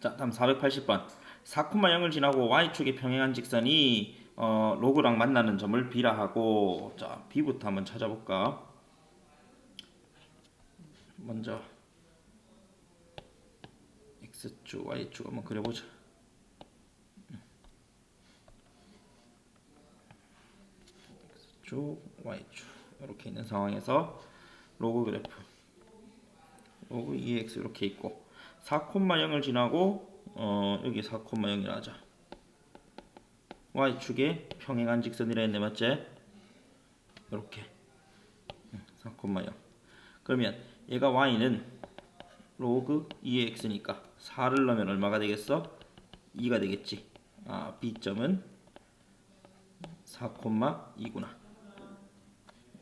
자, 다음 480번. 4,0을 지나고 y축의 평행한 직선이 어, 로그랑 만나는 점을 b라 하고 자, b부터 한번 찾아볼까? 먼저 x축, y축 한번 그려보자. x축, y축 이렇게 있는 상황에서 로그 그래프 로그 2x 이렇게 있고 4,0을 지나고 어, 여기 4,0이라 하자. y축에 평행한 직선이라 했네 맞지? 이렇게 4,0 그러면 얘가 y는 로그 2의 x니까 4를 넣으면 얼마가 되겠어? 2가 되겠지. 아, b점은 4,2구나.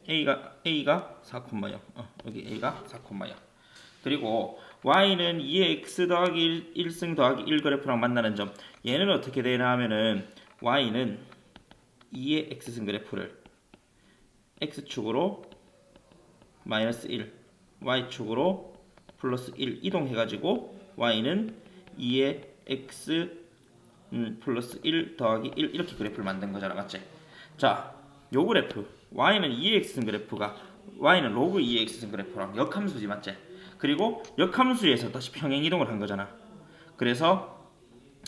a가 a가 4,0. 어, 여기 a가 4,0. 그리고 y는 2의 x 더하기 1, 1승 더하기 1 그래프랑 만나는 점. 얘는 어떻게 되나 하면은 y는 2의 x승 그래프를 x축으로 마이너스 1, y축으로 플러스 1 이동해가지고 y는 2의 x 음, 플러스 1 더하기 1 이렇게 그래프를 만든 거잖아 맞지? 자, 요 그래프 y는 2의 x승 그래프가 y는 로그 2의 x승 그래프랑 역함수지 맞지? 그리고 역함수에서 다시 평행 이동을 한 거잖아. 그래서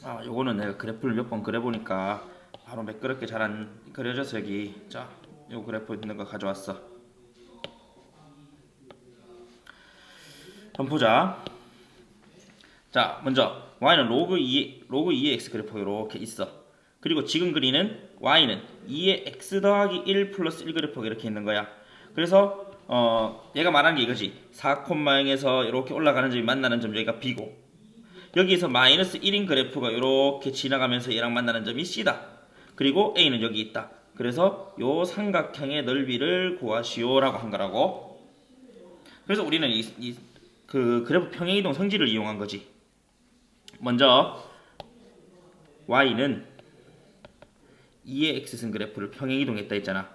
아, 요거는 내가 그래프를 몇 번 그려보니까 바로 매끄럽게 잘 안 그려져서 여기 자, 요 그래프 있는 거 가져왔어. 한번 보자. 자, 먼저 y는 로그 2 로그 2의 x 그래프가 이렇게 있어. 그리고 지금 그리는 y는 2의 x 더하기 1 플러스 1 그래프가 이렇게 있는 거야. 그래서 어, 얘가 말하는 게 이거지. 4,0에서 이렇게 올라가는 점이 만나는 점 여기가 b고 여기에서 마이너스 1인 그래프가 이렇게 지나가면서 얘랑 만나는 점이 c다. 그리고 a는 여기 있다. 그래서 요 삼각형의 넓이를 구하시오라고 한 거라고. 그래서 우리는 이, 이, 그 그래프 평행이동 성질을 이용한 거지. 먼저 y는 2의 x승 그래프를 평행이동했다 했잖아.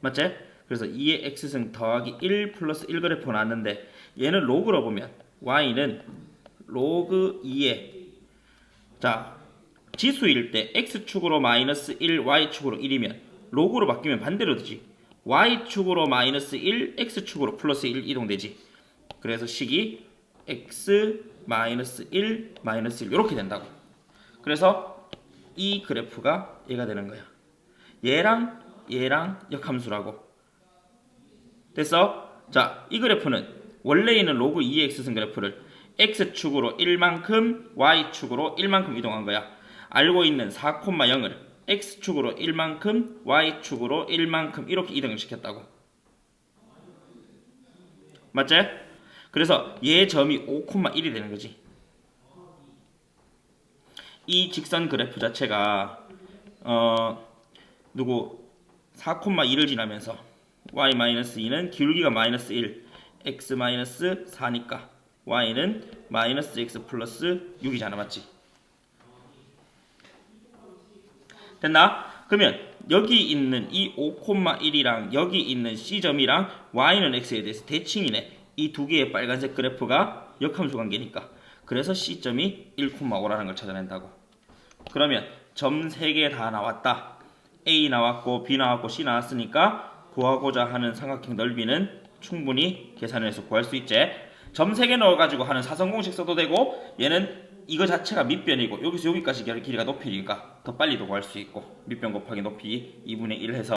맞지? 그래서 2의 x승 더하기 1 플러스 1 그래프가 나왔는데 얘는 로그로 보면 y는 로그 2의 자 지수일 때 x축으로 마이너스 1, y축으로 1이면 로그로 바뀌면 반대로 되지. y축으로 마이너스 1, x축으로 플러스 1 이동되지. 그래서 식이 x 마이너스 1 마이너스 1 이렇게 된다고. 그래서 이 그래프가 얘가 되는 거야. 얘랑 얘랑 역함수라고. 됐어? 자, 이 그래프는 원래 있는 로그 2x승 그래프를 x축으로 1만큼 y축으로 1만큼 이동한 거야. 알고 있는 4,0을 x축으로 1만큼 y축으로 1만큼 이렇게 이동을 시켰다고. 맞지? 그래서 얘 점이 5,1이 되는 거지. 이 직선 그래프 자체가 어 누구 4,2를 지나면서 y-2는 기울기가 마이너스 1, x-4니까 y는 마이너스 x 플러스 6이잖아 맞지? 됐나? 그러면 여기 있는 이 5,1이랑 여기 있는 C점이랑 Y는 X에 대해서 대칭이네. 이 두 개의 빨간색 그래프가 역함수 관계니까. 그래서 C점이 1,5라는 걸 찾아낸다고. 그러면 점 3개 다 나왔다. A 나왔고 B 나왔고 C 나왔으니까 구하고자 하는 삼각형 넓이는 충분히 계산해서 구할 수 있지. 점 3개 넣어가지고 하는 사성공식 써도 되고 얘는 이거 자체가 밑변이고 여기서 여기까지 길이가 높이니까 더 빨리도 구할 수 있고 밑변 곱하기 높이 2분의 1 해서